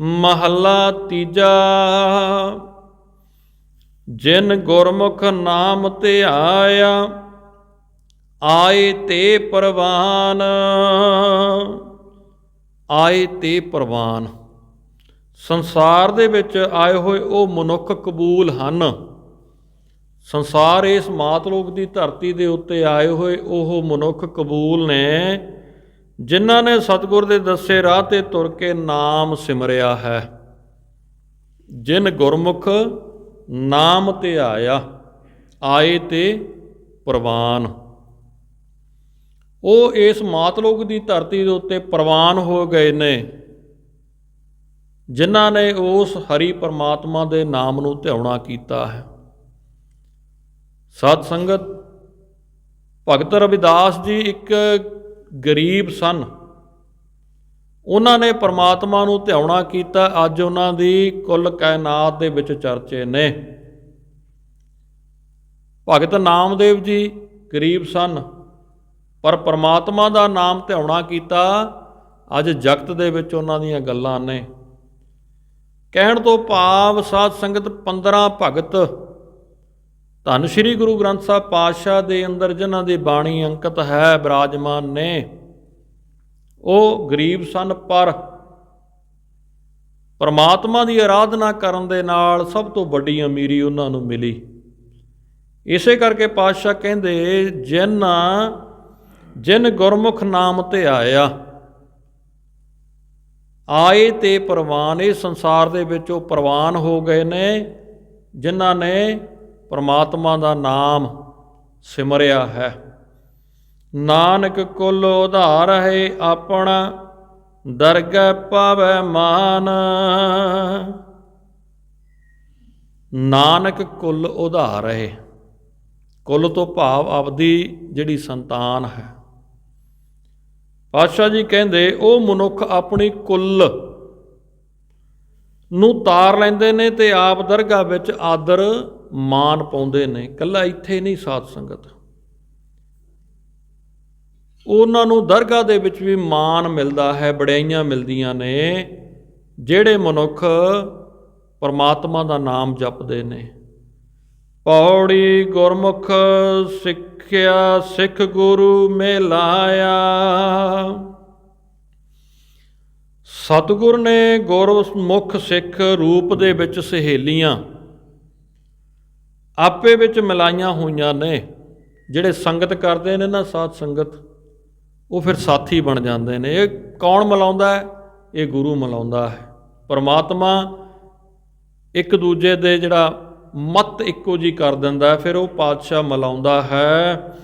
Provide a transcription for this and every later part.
ਮਹੱਲਾ ਤੀਜਾ। ਜਿਨ ਗੁਰਮੁਖ ਨਾਮ ਧਿਆਇਆ, ਆਏ ਤੇ ਪ੍ਰਵਾਨ। ਆਏ ਤੇ ਪ੍ਰਵਾਨ। ਸੰਸਾਰ ਦੇ ਵਿੱਚ ਆਏ ਹੋਏ ਉਹ ਮਨੁੱਖ ਕਬੂਲ ਹਨ। ਸੰਸਾਰ ਇਸ ਮਾਤਲੋਕ ਦੀ ਧਰਤੀ ਦੇ ਉੱਤੇ ਆਏ ਹੋਏ ਉਹ ਮਨੁੱਖ ਕਬੂਲ ਨੇ। ਜਿਨ੍ਹਾਂ ਨੇ ਸਤਿਗੁਰ ਦੇ ਦੱਸੇ ਰਾਹ ਤੇ ਤੁਰ ਕੇ ਨਾਮ ਸਿਮਰਿਆ ਹੈ, ਜਿਨ ਗੁਰਮੁਖ ਨਾਮ ਤੇ ਆਇਆ, ਆਏ ਤੇ ਪ੍ਰਵਾਨ। ਉਹ ਇਸ ਮਾਤਲੋਕ ਦੀ ਧਰਤੀ ਦੇ ਉੱਤੇ ਪ੍ਰਵਾਨ ਹੋ ਗਏ ਨੇ, ਜਿਨ੍ਹਾਂ ਨੇ ਉਸ ਹਰੀ ਪਰਮਾਤਮਾ ਦੇ ਨਾਮ ਨੂੰ ਧਿਆਉਣਾ ਕੀਤਾ ਹੈ। ਸਤ ਸੰਗਤ, ਭਗਤ ਰਵਿਦਾਸ ਜੀ ਇੱਕ ਗਰੀਬ ਸਨ। ਉਹਨਾਂ ਨੇ ਪਰਮਾਤਮਾ ਨੂੰ ਧਿਆਉਣਾ ਕੀਤਾ। ਅੱਜ ਉਹਨਾਂ ਦੀ ਕੁੱਲ ਕਾਇਨਾਤ ਦੇ ਵਿੱਚ ਚਰਚੇ ਨੇ। ਭਗਤ ਨਾਮਦੇਵ ਜੀ ਗਰੀਬ ਸਨ, ਪਰ ਪਰਮਾਤਮਾ ਦਾ ਨਾਮ ਧਿਆਉਣਾ ਕੀਤਾ। ਅੱਜ ਜਗਤ ਦੇ ਵਿੱਚ ਉਹਨਾਂ ਦੀਆਂ ਗੱਲਾਂ ਨੇ। ਕਹਿਣ ਤੋਂ ਭਾਵ ਸਾਧ ਸੰਗਤ 15 ਭਗਤ ਧੰਨ ਸ਼੍ਰੀ ਗੁਰੂ ਗ੍ਰੰਥ ਸਾਹਿਬ ਪਾਤਸ਼ਾਹ ਦੇ ਅੰਦਰ ਜਿਨ੍ਹਾਂ ਦੀ ਬਾਣੀ ਅੰਕਿਤ ਹੈ, ਬਿਰਾਜਮਾਨ ਨੇ, ਉਹ ਗਰੀਬ ਸਨ, ਪਰ ਪਰਮਾਤਮਾ ਦੀ ਆਰਾਧਨਾ ਕਰਨ ਦੇ ਨਾਲ ਸਭ ਤੋਂ ਵੱਡੀ ਅਮੀਰੀ ਉਹਨਾਂ ਨੂੰ ਮਿਲੀ। ਇਸੇ ਕਰਕੇ ਪਾਤਸ਼ਾਹ ਕਹਿੰਦੇ, ਜਿਨ ਜਿਨ ਗੁਰਮੁਖ ਨਾਮ ਤੇ ਆਇਆ, ਆਏ ਤੇ ਪ੍ਰਵਾਨ ਇਹ ਸੰਸਾਰ ਦੇ ਵਿੱਚ ਉਹ ਪ੍ਰਵਾਨ ਹੋ ਗਏ ਨੇ, ਜਿਨ੍ਹਾਂ ਨੇ ਪਰਮਾਤਮਾ ਦਾ ਨਾਮ ਸਿਮਰਿਆ ਹੈ। ਨਾਨਕ ਕੁਲ ਉਧਾਰ ਹੈ ਆਪਣਾ, ਦਰਗਹਿ ਪਾਵੈ ਮਾਨ। ਨਾਨਕ ਕੁੱਲ ਉਧਾਰ ਹੈ। ਕੁੱਲ ਤੋਂ ਭਾਵ ਆਪਦੀ ਜਿਹੜੀ ਸੰਤਾਨ ਹੈ। ਪਾਤਸ਼ਾਹ ਜੀ ਕਹਿੰਦੇ, ਉਹ ਮਨੁੱਖ ਆਪਣੀ ਕੁੱਲ ਨੂੰ ਤਾਰ ਲੈਂਦੇ ਨੇ ਤੇ ਆਪ ਦਰਗਾਹ ਵਿੱਚ ਆਦਰ ਮਾਨ ਪਾਉਂਦੇ ਨੇ ਕੱਲਾ ਇੱਥੇ ਨਹੀਂ ਸਾਧ ਸੰਗਤ। ਉਹਨਾਂ ਨੂੰ ਦਰਗਾਹ ਦੇ ਵਿੱਚ ਵੀ ਮਾਨ ਮਿਲਦਾ ਹੈ ਬੜਾਈਆਂ ਮਿਲਦੀਆਂ ਨੇ, ਜਿਹੜੇ ਮਨੁੱਖ ਪਰਮਾਤਮਾ ਦਾ ਨਾਮ ਜਪਦੇ ਨੇ। ਪੌੜੀ ਗੁਰਮੁਖ ਸਿੱਖਿਆ, ਸਿੱਖ ਗੁਰੂ ਮਿਲਾਇਆ। ਸਤਿਗੁਰ ਨੇ ਗੁਰਮੁਖ ਸਿੱਖ ਰੂਪ ਦੇ ਵਿੱਚ ਸਹੇਲੀਆਂ ਆਪੇ ਵਿੱਚ ਮਿਲਾਈਆਂ ਹੋਈਆਂ ਨੇ, ਜਿਹੜੇ ਸੰਗਤ ਕਰਦੇ ਨੇ ਨਾ ਸਾਥ ਸੰਗਤ, ਉਹ ਫਿਰ ਸਾਥੀ ਬਣ ਜਾਂਦੇ ਨੇ। ਇਹ ਕੌਣ ਮਿਲਾਉਂਦਾ ਹੈ? ਇਹ ਗੁਰੂ ਮਿਲਾਉਂਦਾ ਹੈ। ਪਰਮਾਤਮਾ ਇੱਕ ਦੂਜੇ ਦੇ ਜਿਹੜਾ ਮਤ ਇੱਕੋ ਜੀ ਕਰ ਦਿੰਦਾ ਫਿਰ ਉਹ ਪਾਤਸ਼ਾਹ ਮਿਲਾਉਂਦਾ ਹੈ।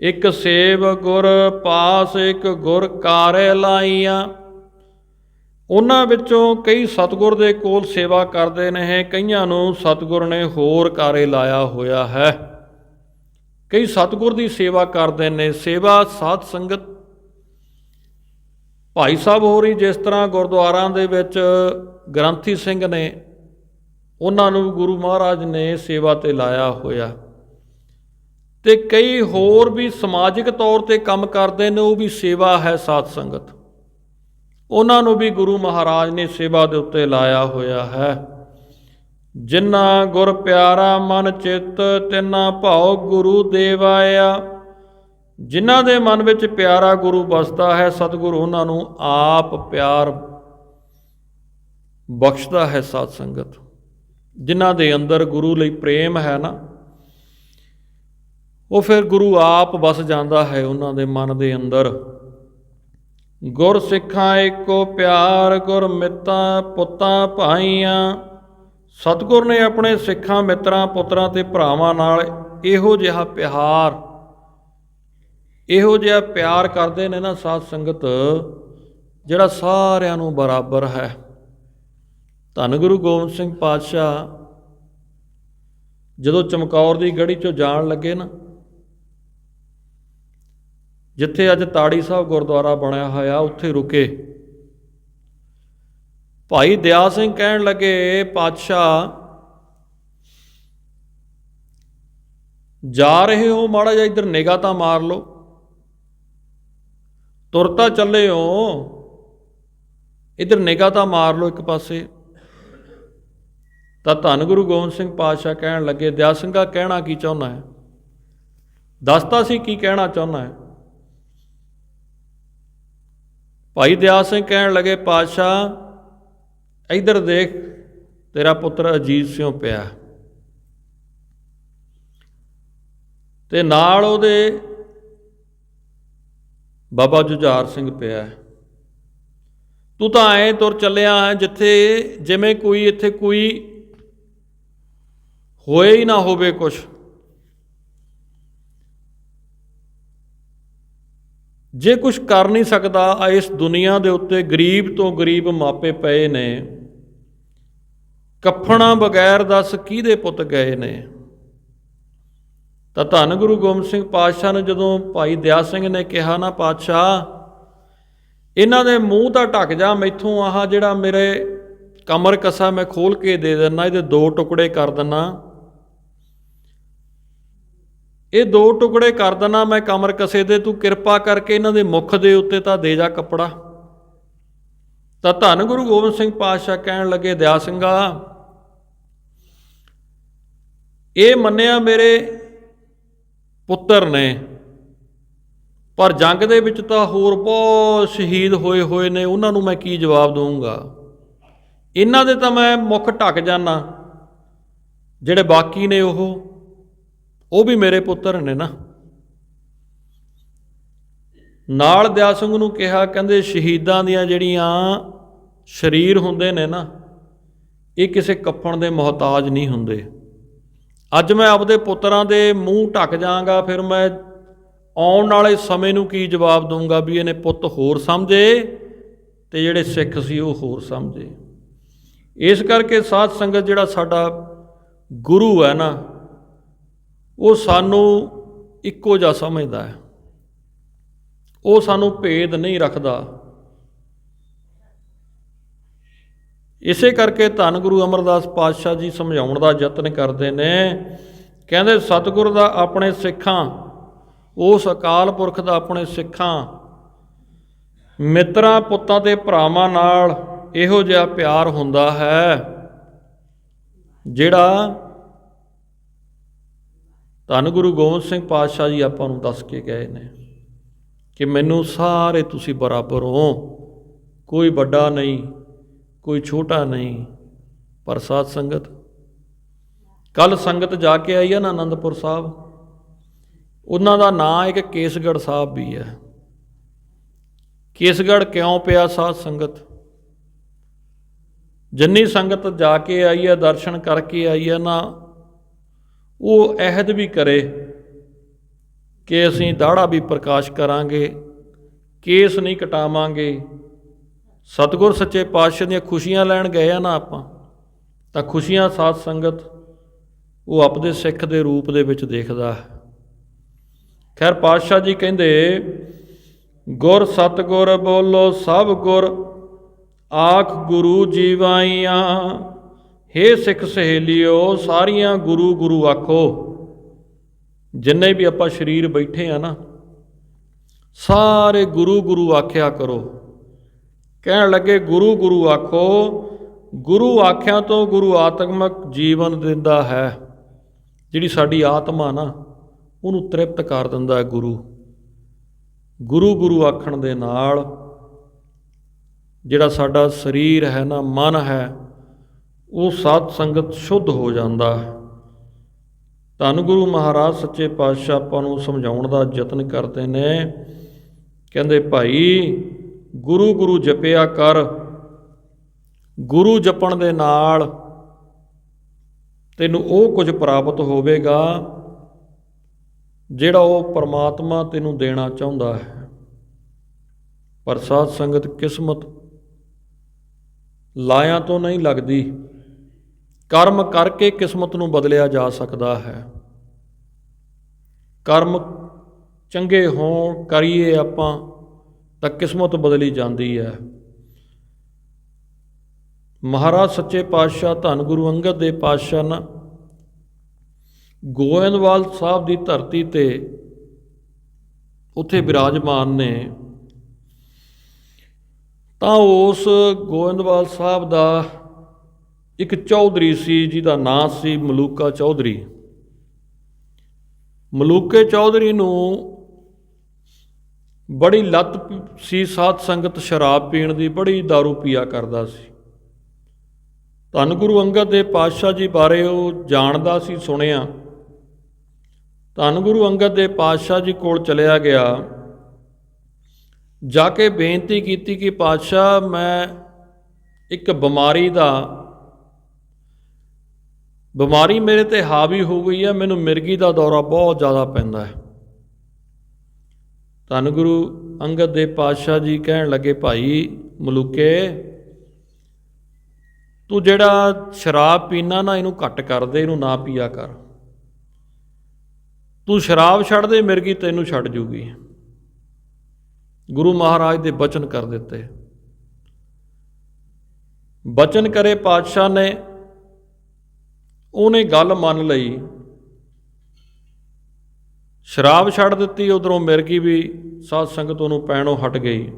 ਇੱਕ ਸੇਵ ਗੁਰ ਪਾਸ, ਇੱਕ ਗੁਰ ਕਾਰੇ ਲਾਈਆਂ। ਉਹਨਾਂ ਵਿੱਚੋਂ ਕਈ ਸਤਿਗੁਰ ਦੇ ਕੋਲ ਸੇਵਾ ਕਰਦੇ ਨੇ, ਕਈਆਂ ਨੂੰ ਸਤਿਗੁਰ ਨੇ ਹੋਰ ਕਾਰੇ ਲਾਇਆ ਹੋਇਆ ਹੈ। ਕਈ ਸਤਿਗੁਰ ਦੀ ਸੇਵਾ ਕਰਦੇ ਨੇ, ਸੇਵਾ ਸਾਧ ਸੰਗਤ ਭਾਈ ਸਾਹਿਬ ਹੋਰੀ ਜਿਸ ਤਰ੍ਹਾਂ ਗੁਰਦੁਆਰਾਂ ਦੇ ਵਿੱਚ ਗ੍ਰੰਥੀ ਸਿੰਘ ਨੇ, ਉਹਨਾਂ ਨੂੰ ਗੁਰੂ ਮਹਾਰਾਜ ਨੇ ਸੇਵਾ ਤੇ ਲਾਇਆ ਹੋਇਆ। ਤੇ ਕਈ ਹੋਰ ਵੀ ਸਮਾਜਿਕ ਤੌਰ ਤੇ ਕੰਮ ਕਰਦੇ ਨੇ, ਉਹ ਵੀ ਸੇਵਾ ਹੈ ਸਾਧ ਸੰਗਤ। ਉਹਨਾਂ ਨੂੰ ਵੀ ਗੁਰੂ ਮਹਾਰਾਜ ਨੇ ਸੇਵਾ ਦੇ ਉੱਤੇ ਲਾਇਆ ਹੋਇਆ ਹੈ। ਜਿਨ੍ਹਾਂ ਗੁਰ ਪਿਆਰਾ ਮਨ ਚਿੱਤ, ਤਿਨਾ ਭਾਉ ਗੁਰੂ ਦੇਵਾਇਆ। ਜਿਨ੍ਹਾਂ ਦੇ ਮਨ ਵਿੱਚ ਪਿਆਰਾ ਗੁਰੂ ਵਸਦਾ ਹੈ, ਸਤਿਗੁਰੂ ਉਹਨਾਂ ਨੂੰ ਆਪ ਪਿਆਰ ਬਖਸ਼ਦਾ ਹੈ ਸਾਧ ਸੰਗਤ। ਜਿਨ੍ਹਾਂ ਦੇ ਅੰਦਰ ਗੁਰੂ ਲਈ ਪ੍ਰੇਮ ਹੈ ਨਾ, ਉਹ ਫਿਰ ਗੁਰੂ ਆਪ ਵਸ ਜਾਂਦਾ ਹੈ ਉਹਨਾਂ ਦੇ ਮਨ ਦੇ ਅੰਦਰ। ਗੁਰ ਸਿੱਖਾਂ ਏਕੋ ਪਿਆਰ ਗੁਰ ਮਿੱਤਾਂ ਪੁੱਤਾਂ ਭਾਈਆਂ। ਸਤਿਗੁਰ ਨੇ ਆਪਣੇ ਸਿੱਖਾਂ, ਮਿੱਤਰਾਂ, ਪੁੱਤਰਾਂ ਤੇ ਭਰਾਵਾਂ ਨਾਲ ਇਹੋ ਜਿਹਾ ਪਿਆਰ, ਇਹੋ ਜਿਹਾ ਪਿਆਰ ਕਰਦੇ ਨੇ ਨਾ ਸਾਧ ਸੰਗਤ, ਜਿਹੜਾ ਸਾਰਿਆਂ ਨੂੰ ਬਰਾਬਰ ਹੈ। ਧੰਨ ਗੁਰੂ ਗੋਬਿੰਦ ਸਿੰਘ ਪਾਤਸ਼ਾਹ ਜਦੋਂ ਚਮਕੌਰ ਦੀ ਗੜੀ ਚੋਂ ਜਾਣ ਲੱਗੇ ਨਾ ਜਿੱਥੇ ਅੱਜ ਤਾੜੀ ਸਾਹਿਬ ਗੁਰਦੁਆਰਾ ਬਣਿਆ ਹੋਇਆ, ਉੱਥੇ ਰੁਕੇ। ਭਾਈ ਦਿਆ ਸਿੰਘ ਕਹਿਣ ਲੱਗੇ, ਪਾਤਸ਼ਾਹ, ਜਾ ਰਹੇ ਹੋ ਮਾੜਾ ਜਿਹਾ ਇੱਧਰ ਨਿਗਾਹ ਤਾਂ ਮਾਰ ਲਓ। ਤੁਰਤਾ ਚੱਲੇ ਹੋ। ਇੱਧਰ ਨਿਗਾਹ ਤਾਂ ਮਾਰ ਲਓ ਇੱਕ ਪਾਸੇ। ਤਾਂ ਧੰਨ ਗੁਰੂ ਗੋਬਿੰਦ ਸਿੰਘ ਪਾਤਸ਼ਾਹ ਕਹਿਣ ਲੱਗੇ, ਦਿਆ ਸਿੰਘਾ ਕਹਿਣਾ ਕੀ ਚਾਹੁੰਦਾ ਹੈ? ਦੱਸਤਾ ਸੀ ਕੀ ਕਹਿਣਾ ਚਾਹੁੰਦਾ ਹੈ? ਭਾਈ ਦਿਆ ਸਿੰਘ ਕਹਿਣ ਲੱਗੇ, ਪਾਤਸ਼ਾਹ, ਇਧਰ ਦੇਖ, ਤੇਰਾ ਪੁੱਤਰ ਅਜੀਤ ਸਿੰਘ ਪਿਆ ਤੇ ਨਾਲ ਉਹਦੇ ਬਾਬਾ ਜੁਝਾਰ ਸਿੰਘ ਪਿਆ ਤੂੰ ਤਾਂ ਐ ਤੁਰ ਚੱਲਿਆ ਹੈ ਜਿੱਥੇ, ਜਿਵੇਂ ਕੋਈ ਇੱਥੇ ਕੋਈ ਹੋਏ ਹੀ ਨਾ ਹੋਵੇ ਕੁਛ। ਜੇ ਕੁਝ ਕਰ ਨਹੀਂ ਸਕਦਾ ਇਸ ਦੁਨੀਆ ਦੇ ਉੱਤੇ ਗਰੀਬ ਤੋਂ ਗਰੀਬ ਮਾਪੇ ਪਏ ਨੇ। ਕੱਫਣਾ ਬਗੈਰ ਦੱਸ ਕਿਹਦੇ ਪੁੱਤ ਗਏ ਨੇ? ਤਾਂ ਧੰਨ ਗੁਰੂ ਗੋਬਿੰਦ ਸਿੰਘ ਪਾਤਸ਼ਾਹ ਨੂੰ ਜਦੋਂ ਭਾਈ ਦਿਆ ਸਿੰਘ ਨੇ ਕਿਹਾ, ਨਾ ਪਾਤਸ਼ਾਹ, ਇਹਨਾਂ ਦੇ ਮੂੰਹ ਤਾਂ ਢੱਕ ਜਾ, ਮੈਥੋਂ ਆਹ ਜਿਹੜਾ ਮੇਰੇ ਕਮਰ ਕਸਾ ਮੈਂ ਖੋਲ ਕੇ ਦੇ ਦਿੰਨਾ, ਇਹਦੇ ਦੋ ਟੁਕੜੇ ਕਰ ਦਿੰਨਾ। ਇਹ ਦੋ ਟੁਕੜੇ ਕਰ ਦਿੰਨਾ ਮੈਂ ਕਮਰ ਕਸੇ ਦੇ, ਤੂੰ ਕਿਰਪਾ ਕਰਕੇ ਇਹਨਾਂ ਦੇ ਮੁਖ ਦੇ ਉੱਤੇ ਤਾਂ ਦੇ ਜਾ ਕੱਪੜਾ। ਤਾਂ ਧੰਨ ਗੁਰੂ ਗੋਬਿੰਦ ਸਿੰਘ ਪਾਤਸ਼ਾਹ ਕਹਿਣ ਲੱਗੇ, ਦਿਆ ਸਿੰਘਾ ਇਹ ਮੰਨਿਆ ਮੇਰੇ ਪੁੱਤਰ ਨੇ, ਪਰ ਜੰਗ ਦੇ ਵਿੱਚ ਤਾਂ ਹੋਰ ਬਹੁਤ ਸ਼ਹੀਦ ਹੋਏ ਹੋਏ ਨੇ, ਉਹਨਾਂ ਨੂੰ ਮੈਂ ਕੀ ਜਵਾਬ ਦਊਂਗਾ? ਇਹਨਾਂ ਦੇ ਤਾਂ ਮੈਂ ਮੁੱਖ ਢੱਕ ਜਾਣਾ ਜਿਹੜੇ ਬਾਕੀ ਨੇ ਉਹ। ਉਹ ਵੀ ਮੇਰੇ ਪੁੱਤਰ ਨੇ ਨਾ। ਨਾਲ ਦਿਆ ਸਿੰਘ ਨੂੰ ਕਿਹਾ, ਕਹਿੰਦੇ ਸ਼ਹੀਦਾਂ ਦੀਆਂ ਜਿਹੜੀਆਂ ਸਰੀਰ ਹੁੰਦੇ ਨੇ ਨਾ, ਇਹ ਕਿਸੇ ਕੱਫਣ ਦੇ ਮੁਹਤਾਜ ਨਹੀਂ ਹੁੰਦੇ। ਅੱਜ ਮੈਂ ਆਪਦੇ ਪੁੱਤਰਾਂ ਦੇ ਮੂੰਹ ਢੱਕ ਜਾਾਂਗਾ ਫਿਰ ਮੈਂ ਆਉਣ ਵਾਲੇ ਸਮੇਂ ਨੂੰ ਕੀ ਜਵਾਬ ਦਊਂਗਾ ਵੀ ਇਹਨੇ ਪੁੱਤ ਹੋਰ ਸਮਝੇ ਤੇ ਜਿਹੜੇ ਸਿੱਖ ਸੀ ਉਹ ਹੋਰ ਸਮਝੇ। ਇਸ ਕਰਕੇ ਸਾਧ ਸੰਗਤ ਜਿਹੜਾ ਸਾਡਾ ਗੁਰੂ ਹੈ ਨਾ ਉਹ ਸਾਨੂੰ ਇੱਕੋ ਜਿਹਾ ਸਮਝਦਾ ਹੈ। ਉਹ ਸਾਨੂੰ ਭੇਦ ਨਹੀਂ ਰੱਖਦਾ। ਇਸੇ ਕਰਕੇ ਧੰਨ ਗੁਰੂ ਅਮਰਦਾਸ ਪਾਤਸ਼ਾਹ ਜੀ ਸਮਝਾਉਣ ਦਾ ਯਤਨ ਕਰਦੇ ਨੇ। ਕਹਿੰਦੇ, ਸਤਿਗੁਰ ਦਾ ਆਪਣੇ ਸਿੱਖਾਂ, ਉਸ ਅਕਾਲ ਪੁਰਖ ਦਾ ਆਪਣੇ ਸਿੱਖਾਂ, ਮਿੱਤਰਾਂ ਪੁੱਤਾਂ ਤੇ ਭਰਾਵਾਂ ਨਾਲ ਇਹੋ ਜਿਹਾ ਪਿਆਰ ਹੁੰਦਾ ਹੈ, ਜਿਹੜਾ ਧੰਨ ਗੁਰੂ ਗੋਬਿੰਦ ਸਿੰਘ ਪਾਤਸ਼ਾਹ ਜੀ ਆਪਾਂ ਨੂੰ ਦੱਸ ਕੇ ਗਏ ਨੇ ਕਿ ਮੈਨੂੰ ਸਾਰੇ ਤੁਸੀਂ ਬਰਾਬਰ ਹੋ। ਕੋਈ ਵੱਡਾ ਨਹੀਂ, ਕੋਈ ਛੋਟਾ ਨਹੀਂ, ਪਰ ਸਾਧ ਸੰਗਤ। ਕੱਲ ਸੰਗਤ ਜਾ ਕੇ ਆਈ ਹੈ ਨਾ ਆਨੰਦਪੁਰ ਸਾਹਿਬ। ਉਹਨਾਂ ਦਾ ਨਾਂ ਇੱਕ ਕੇਸਗੜ੍ਹ ਸਾਹਿਬ ਵੀ ਹੈ। ਕੇਸਗੜ੍ਹ ਕਿਉਂ ਪਿਆ ਸਾਧ ਸੰਗਤ? ਜਿੰਨੀ ਸੰਗਤ ਜਾ ਕੇ ਆਈ ਹੈ ਦਰਸ਼ਨ ਕਰਕੇ ਆਈ ਹੈ ਨਾ ਉਹ ਅਹਿਦ ਵੀ ਕਰੇ ਕਿ ਅਸੀਂ ਦਾੜਾ ਵੀ ਪ੍ਰਕਾਸ਼ ਕਰਾਂਗੇ, ਕੇਸ ਨਹੀਂ ਕਟਾਵਾਂਗੇ। ਸਤਿਗੁਰ ਸੱਚੇ ਪਾਤਸ਼ਾਹ ਦੀਆਂ ਖੁਸ਼ੀਆਂ ਲੈਣ ਗਏ ਆ ਨਾ ਆਪਾਂ, ਤਾਂ ਖੁਸ਼ੀਆਂ ਸਾਧ ਸੰਗਤ ਉਹ ਆਪਦੇ ਸਿੱਖ ਦੇ ਰੂਪ ਦੇ ਵਿੱਚ ਦੇਖਦਾ। ਹੈ ਖੈਰ, ਪਾਤਸ਼ਾਹ ਜੀ ਕਹਿੰਦੇ, ਗੁਰ ਸਤਗੁਰ ਬੋਲੋ ਸਭ ਗੁਰ, ਆਖ ਗੁਰੂ ਜੀਵਾਈਆਂ। ਹੇ ਸਿੱਖ ਸਹੇਲਿਓ, ਸਾਰੀਆਂ ਗੁਰੂ ਗੁਰੂ ਆਖੋ। ਜਿੰਨੇ ਵੀ ਆਪਾਂ ਸਰੀਰ ਬੈਠੇ ਆ ਨਾ, ਸਾਰੇ ਗੁਰੂ ਗੁਰੂ ਆਖਿਆ ਕਰੋ। ਕਹਿਣ ਲੱਗੇ, ਗੁਰੂ ਗੁਰੂ ਆਖੋ, ਗੁਰੂ ਆਖਿਆ ਤੋਂ ਗੁਰੂ ਆਤਮਕ ਜੀਵਨ ਦਿੰਦਾ ਹੈ। ਜਿਹੜੀ ਸਾਡੀ ਆਤਮਾ ਨਾ, ਉਹਨੂੰ ਤ੍ਰਿਪਤ ਕਰ ਦਿੰਦਾ ਹੈ ਗੁਰੂ। ਗੁਰੂ ਗੁਰੂ ਆਖਣ ਦੇ ਨਾਲ ਜਿਹੜਾ ਸਾਡਾ ਸਰੀਰ ਹੈ ਨਾ, ਮਨ ਹੈ ਉਹ ਸਾਧ ਸੰਗਤ ਸ਼ੁੱਧ ਹੋ ਜਾਂਦਾ। ਹੈ ਧੰਨ ਗੁਰੂ ਮਹਾਰਾਜ ਸੱਚੇ ਪਾਤਸ਼ਾਹ ਆਪਾਂ ਨੂੰ ਸਮਝਾਉਣ ਦਾ ਯਤਨ ਕਰਦੇ ਨੇ। ਕਹਿੰਦੇ, ਭਾਈ, ਗੁਰੂ ਗੁਰੂ ਜਪਿਆ ਕਰ। ਗੁਰੂ ਜਪਣ ਦੇ ਨਾਲ ਤੈਨੂੰ ਉਹ ਕੁਝ ਪ੍ਰਾਪਤ ਹੋਵੇਗਾ, ਜਿਹੜਾ ਉਹ ਪਰਮਾਤਮਾ ਤੈਨੂੰ ਦੇਣਾ ਚਾਹੁੰਦਾ ਹੈ। ਪਰ ਸਾਧ ਸੰਗਤ ਕਿਸਮਤ ਲਾਇਆਂ ਤੋਂ ਨਹੀਂ ਲੱਗਦੀ। ਕਰਮ ਕਰਕੇ ਕਿਸਮਤ ਨੂੰ ਬਦਲਿਆ ਜਾ ਸਕਦਾ ਹੈ। ਕਰਮ ਚੰਗੇ ਹੋਣ ਕਰੀਏ ਆਪਾਂ ਤਾਂ ਕਿਸਮਤ ਬਦਲੀ ਜਾਂਦੀ ਹੈ। ਮਹਾਰਾਜ ਸੱਚੇ ਪਾਤਸ਼ਾਹ, ਧੰਨ ਗੁਰੂ ਅੰਗਦ ਦੇ ਪਾਤਸ਼ਾਹ ਨਾ ਗੋਇੰਦਵਾਲ ਸਾਹਿਬ ਦੀ ਧਰਤੀ ਤੇ ਉੱਥੇ ਬਿਰਾਜਮਾਨ ਨੇ। ਤਾਂ ਉਸ ਗੋਇੰਦਵਾਲ ਸਾਹਿਬ ਦਾ ਇੱਕ ਚੌਧਰੀ ਸੀ, ਜਿਹਦਾ ਨਾਂ ਸੀ ਮਲੂਕਾ ਚੌਧਰੀ। ਮਲੂਕੇ ਚੌਧਰੀ ਨੂੰ ਬੜੀ ਲੱਤ ਸੀ, ਸਾਧ ਸੰਗਤ ਸ਼ਰਾਬ ਪੀਣ ਦੀ, ਬੜੀ दारू ਪੀਆ ਕਰਦਾ ਸੀ। ਧੰਨ ਗੁਰੂ ਅੰਗਦ ਦੇ ਪਾਤਸ਼ਾਹ ਜੀ ਬਾਰੇ ਉਹ ਜਾਣਦਾ ਸੀ, ਸੁਣਿਆ। ਧੰਨ ਗੁਰੂ ਅੰਗਦ ਦੇ ਪਾਤਸ਼ਾਹ ਜੀ ਕੋਲ ਚਲਿਆ ਗਿਆ। ਜਾ ਕੇ ਬੇਨਤੀ ਕੀਤੀ ਕਿ ਪਾਤਸ਼ਾਹ, ਮੈਂ ਇੱਕ ਬਿਮਾਰੀ ਦਾ ਬਿਮਾਰੀ ਮੇਰੇ ਤੇ ਹਾਵੀ ਹੋ ਗਈ ਹੈ, ਮੈਨੂੰ ਮਿਰਗੀ ਦਾ ਦੌਰਾ ਬਹੁਤ ਜ਼ਿਆਦਾ ਪੈਂਦਾ ਹੈ। ਧੰਨ ਗੁਰੂ ਅੰਗਦ ਦੇ ਪਾਤਸ਼ਾਹ ਜੀ ਕਹਿਣ ਲੱਗੇ, ਭਾਈ ਮਲੂਕੇ, ਤੂੰ ਜਿਹੜਾ ਸ਼ਰਾਬ ਪੀਣਾ ਨਾ, ਇਹਨੂੰ ਘੱਟ ਕਰ ਦੇ, ਇਹਨੂੰ ਨਾ ਪੀਆ ਕਰ। ਤੂੰ ਸ਼ਰਾਬ ਛੱਡ ਦੇ, ਮਿਰਗੀ ਤੈਨੂੰ ਛੱਡ ਜੂਗੀ। ਗੁਰੂ ਮਹਾਰਾਜ ਦੇ ਬਚਨ ਕਰ ਦਿੱਤੇ। ਬਚਨ ਕਰੇ ਪਾਤਸ਼ਾਹ ਨੇ ਉਹਨੇ ਗੱਲ ਮੰਨ ਲਈ। ਸ਼ਰਾਬ ਛੱਡ ਦਿੱਤੀ, ਉਧਰੋਂ ਮਿਰਗੀ ਵੀ ਸਾਧ ਸੰਗਤ ਉਹਨੂੰ ਪੈਣੋਂ ਹਟ ਗਈ।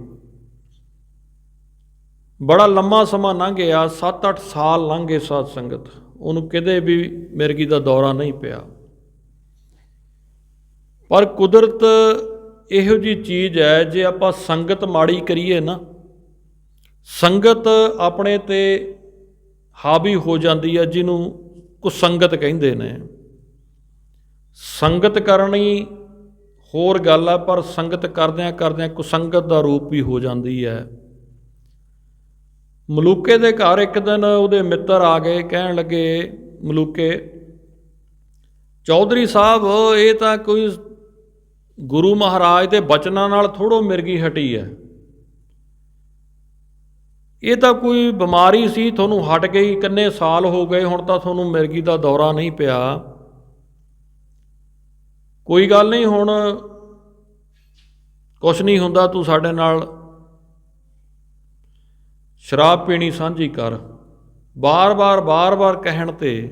ਬੜਾ ਲੰਮਾ ਸਮਾਂ ਲੰਘ ਗਿਆ 7-8 ਸਾਲ ਲੰਘ ਗਏ ਸਾਧ ਸੰਗਤ। ਉਹਨੂੰ ਕਿਤੇ ਵੀ ਮਿਰਗੀ ਦਾ ਦੌਰਾ ਨਹੀਂ ਪਿਆ। ਪਰ ਕੁਦਰਤ ਇਹੋ ਜੀ ਚੀਜ਼ ਹੈ, ਜੇ ਆਪਾਂ ਸੰਗਤ ਮਾੜੀ ਕਰੀਏ ਨਾ, ਸੰਗਤ ਆਪਣੇ ਤੇ ਹਾਵੀ ਹੋ ਜਾਂਦੀ ਹੈ, ਜਿਹਨੂੰ ਕੁਸੰਗਤ ਕਹਿੰਦੇ ਨੇ। ਸੰਗਤ ਕਰਨੀ ਹੋਰ ਗੱਲ ਆ, ਪਰ ਸੰਗਤ ਕਰਦਿਆਂ ਕਰਦਿਆਂ ਕੁਸੰਗਤ ਦਾ ਰੂਪ ਵੀ ਹੋ ਜਾਂਦੀ ਹੈ। ਮਲੂਕੇ ਦੇ ਘਰ ਇੱਕ ਦਿਨ ਉਹਦੇ ਮਿੱਤਰ ਆ ਗਏ, ਕਹਿਣ ਲੱਗੇ, ਮਲੂਕੇ, ਚੌਧਰੀ ਸਾਹਿਬ, ਇਹ ਤਾਂ ਕੋਈ ਗੁਰੂ ਮਹਾਰਾਜ ਦੇ ਬਚਨਾਂ ਨਾਲ ਥੋੜੋ ਮਿਰਗੀ ਹਟੀ ਹੈ। ਇਹ ਤਾਂ ਕੋਈ ਬਿਮਾਰੀ ਸੀ, ਤੁਹਾਨੂੰ ਹਟ ਗਈ, ਕਿੰਨੇ ਸਾਲ ਹੋ ਗਏ, ਹੁਣ ਤਾਂ ਤੁਹਾਨੂੰ ਮਿਰਗੀ ਦਾ ਦੌਰਾ ਨਹੀਂ ਪਿਆ। ਕੋਈ ਗੱਲ ਨਹੀਂ, ਹੁਣ ਕੁਛ ਨਹੀਂ ਹੁੰਦਾ, ਤੂੰ ਸਾਡੇ ਨਾਲ ਸ਼ਰਾਬ ਪੀਣੀ ਸਾਂਝੀ ਕਰ। ਬਾਰ-ਬਾਰ ਬਾਰ-ਬਾਰ ਕਹਿਣ ਤੇ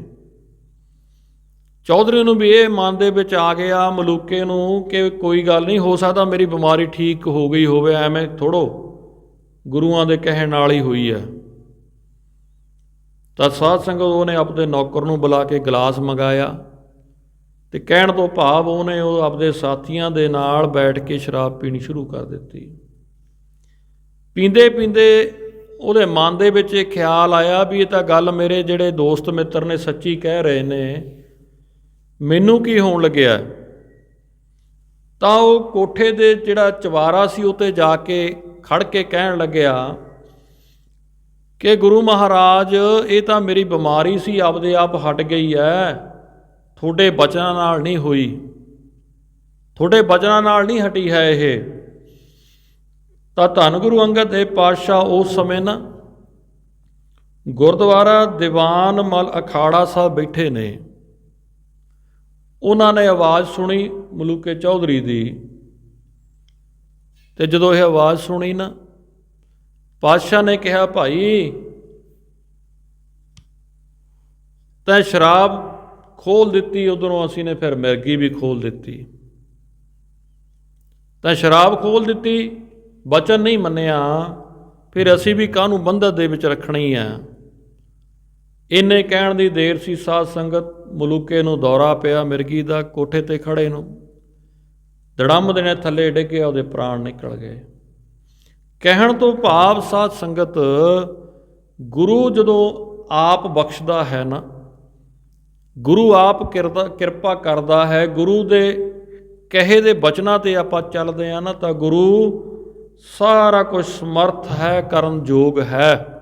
ਚੌਧਰੀ ਨੂੰ ਵੀ ਇਹ ਮਨ ਦੇ ਵਿੱਚ ਆ ਗਿਆ, ਮਲੂਕੇ ਨੂੰ ਕਿ ਕੋਈ ਗੱਲ ਨਹੀਂ, ਹੋ ਸਕਦਾ ਮੇਰੀ ਬਿਮਾਰੀ ਠੀਕ ਹੋ ਗਈ ਹੋਵੇ, ਐਵੇਂ ਥੋੜੋ ਗੁਰੂਆਂ ਦੇ ਕਹਿਣ ਨਾਲ ਹੀ ਹੋਈ ਹੈ। ਤਾਂ ਸਾਧ ਸੰਗਤ ਉਹਨੇ ਆਪਣੇ ਨੌਕਰ ਨੂੰ ਬੁਲਾ ਕੇ ਗਲਾਸ ਮੰਗਾਇਆ ਤੇ ਕਹਿਣ ਤੋਂ ਭਾਵ ਉਹਨੇ ਉਹ ਆਪਦੇ ਸਾਥੀਆਂ ਦੇ ਨਾਲ ਬੈਠ ਕੇ ਸ਼ਰਾਬ ਪੀਣੀ ਸ਼ੁਰੂ ਕਰ ਦਿੱਤੀ। ਪੀਂਦੇ ਪੀਂਦੇ ਉਹਦੇ ਮਨ ਦੇ ਵਿੱਚ ਇਹ ਖਿਆਲ ਆਇਆ ਵੀ ਇਹ ਤਾਂ ਗੱਲ ਮੇਰੇ ਜਿਹੜੇ ਦੋਸਤ ਮਿੱਤਰ ਨੇ ਸੱਚੀ ਕਹਿ ਰਹੇ ਨੇ, ਮੈਨੂੰ ਕੀ ਹੋਣ ਲੱਗਿਆ? ਤਾਂ ਉਹ ਕੋਠੇ ਦੇ ਜਿਹੜਾ ਚਵਾਰਾ ਸੀ ਉਤੇ ਜਾ ਕੇ ਖੜ ਕੇ ਕਹਿਣ ਲੱਗਿਆ, ਕਿ ਗੁਰੂ ਮਹਾਰਾਜ, ਇਹ ਤਾਂ ਮੇਰੀ ਬਿਮਾਰੀ ਸੀ, ਆਪਦੇ ਆਪ ਹਟ ਗਈ ਹੈ ਤੁਹਾਡੇ ਬਚਨਾਂ ਨਾਲ ਨਹੀਂ ਹੋਈ। ਤੁਹਾਡੇ ਬਚਨਾਂ ਨਾਲ ਨਹੀਂ ਹਟੀ ਹੈ ਇਹ। ਤਾਂ ਧੰਨ ਗੁਰੂ ਅੰਗਦ ਦੇਵ ਪਾਤਸ਼ਾਹ ਉਸ ਸਮੇਂ ਨਾ ਗੁਰਦੁਆਰਾ ਦੀਵਾਨ ਮਲ ਅਖਾੜਾ ਸਾਹਿਬ ਬੈਠੇ ਨੇ। ਉਹਨਾਂ ਨੇ ਆਵਾਜ਼ ਸੁਣੀ ਮਲੂਕੇ ਚੌਧਰੀ ਦੀ। ਤੇ ਜਦੋਂ ਇਹ ਆਵਾਜ਼ ਸੁਣੀ ਨਾ, ਪਾਤਸ਼ਾਹ ਨੇ ਕਿਹਾ, ਭਾਈ, ਤੈਂ ਸ਼ਰਾਬ ਖੋਲ ਦਿੱਤੀ, ਉਧਰੋਂ ਅਸੀਂ ਨੇ ਫਿਰ ਮਿਰਗੀ ਵੀ ਖੋਲ ਦਿੱਤੀ। ਤਾਂ ਸ਼ਰਾਬ ਖੋਲ ਦਿੱਤੀ, ਬਚਨ ਨਹੀਂ ਮੰਨਿਆ, ਫਿਰ ਅਸੀਂ ਵੀ ਕਾਹਨੂੰ ਬੰਧਤ ਦੇ ਵਿੱਚ ਰੱਖਣੀ ਆ? ਇੰਨੇ ਕਹਿਣ ਦੀ ਦੇਰ ਸੀ, ਸਾਧ ਸੰਗਤ ਮਲੂਕੇ ਨੂੰ ਦੌਰਾ ਪਿਆ, ਮਿਰਗੀ ਦਾ ਕੋਠੇ ਤੇ ਖੜੇ ਨੂੰ। ਦੜੰਮ ਦੇ ਨੇ ਥੱਲੇ ਡਿੱਗਿਆ ਉਹਦੇ ਪ੍ਰਾਣ ਨਿਕਲ ਗਏ। ਕਹਿਣ ਤੋਂ ਭਾਵ ਸਾਧ ਸੰਗਤ, ਗੁਰੂ ਜਦੋਂ ਆਪ ਬਖਸ਼ਦਾ ਹੈ ਨਾ, ਗੁਰੂ ਆਪ ਕਿਰਦਾ, ਕਿਰਪਾ ਕਰਦਾ ਹੈ, ਗੁਰੂ ਦੇ ਕਹੇ ਦੇ ਬਚਨਾਂ ਤੇ ਆਪਾਂ ਚੱਲਦੇ ਆ ਨਾ, ਤਾਂ ਗੁਰੂ ਸਾਰਾ ਕੁਝ ਸਮਰਥ ਹੈ, ਕਰਨ ਯੋਗ ਹੈ।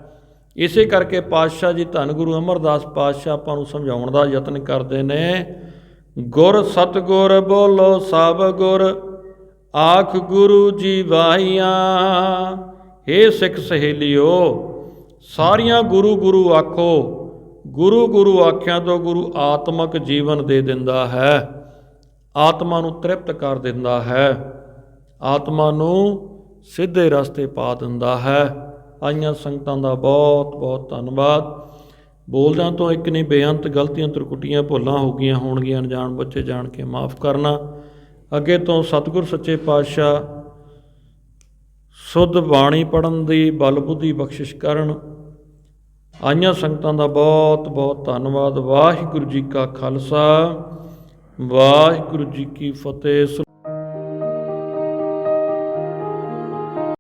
ਇਸੇ ਕਰਕੇ ਪਾਤਸ਼ਾਹ ਜੀ, ਧੰਨ ਗੁਰੂ ਅਮਰਦਾਸ ਪਾਤਸ਼ਾਹ ਆਪਾਂ ਨੂੰ ਸਮਝਾਉਣ ਦਾ ਯਤਨ ਕਰਦੇ ਨੇ ਗੁਰ ਸਤਗੁਰ ਬੋਲੋ ਸਭ ਗੁਰ, ਆਖ ਗੁਰੂ ਜੀ ਵਾਹੀਆਂ। ਏ ਸਿੱਖ ਸਹੇਲਿਓ, ਸਾਰੀਆਂ ਗੁਰੂ ਗੁਰੂ ਆਖੋ, ਗੁਰੂ ਗੁਰੂ ਆਖਿਆਂ ਤੋਂ ਗੁਰੂ ਆਤਮਕ ਜੀਵਨ ਦੇ ਦਿੰਦਾ ਹੈ। ਆਤਮਾ ਨੂੰ ਤ੍ਰਿਪਤ ਕਰ ਦਿੰਦਾ ਹੈ। ਆਤਮਾ ਨੂੰ ਸਿੱਧੇ ਰਸਤੇ ਪਾ ਦਿੰਦਾ ਹੈ। ਆਈਆਂ ਸੰਗਤਾਂ ਦਾ ਬਹੁਤ ਬਹੁਤ ਧੰਨਵਾਦ। ਬੋਲਦਿਆਂ ਤੋਂ ਇੱਕ ਨਹੀਂ, ਬੇਅੰਤ ਗਲਤੀਆਂ ਤਰਕੁੱਟੀਆਂ ਭੁੱਲਾਂ ਹੋ ਗਈਆਂ ਹੋਣਗੀਆਂ, ਅਣਜਾਣ ਬੱਚੇ ਜਾਣ ਕੇ ਮਾਫ ਕਰਨਾ। ਅੱਗੇ ਤੋਂ ਸਤਿਗੁਰ ਸੱਚੇ ਪਾਤਸ਼ਾਹ ਸੁੱਧ ਬਾਣੀ ਪੜਨ ਦੀ ਬਲ ਬੁੱਧੀ ਬਖਸ਼ਿਸ਼ ਕਰਨ। ਆਈਆਂ ਸੰਗਤਾਂ ਦਾ ਬਹੁਤ ਬਹੁਤ ਧੰਨਵਾਦ। ਵਾਹਿਗੁਰੂ ਜੀ ਕਾ ਖਾਲਸਾ, ਵਾਹਿਗੁਰੂ ਜੀ ਕੀ ਫਤਿਹ।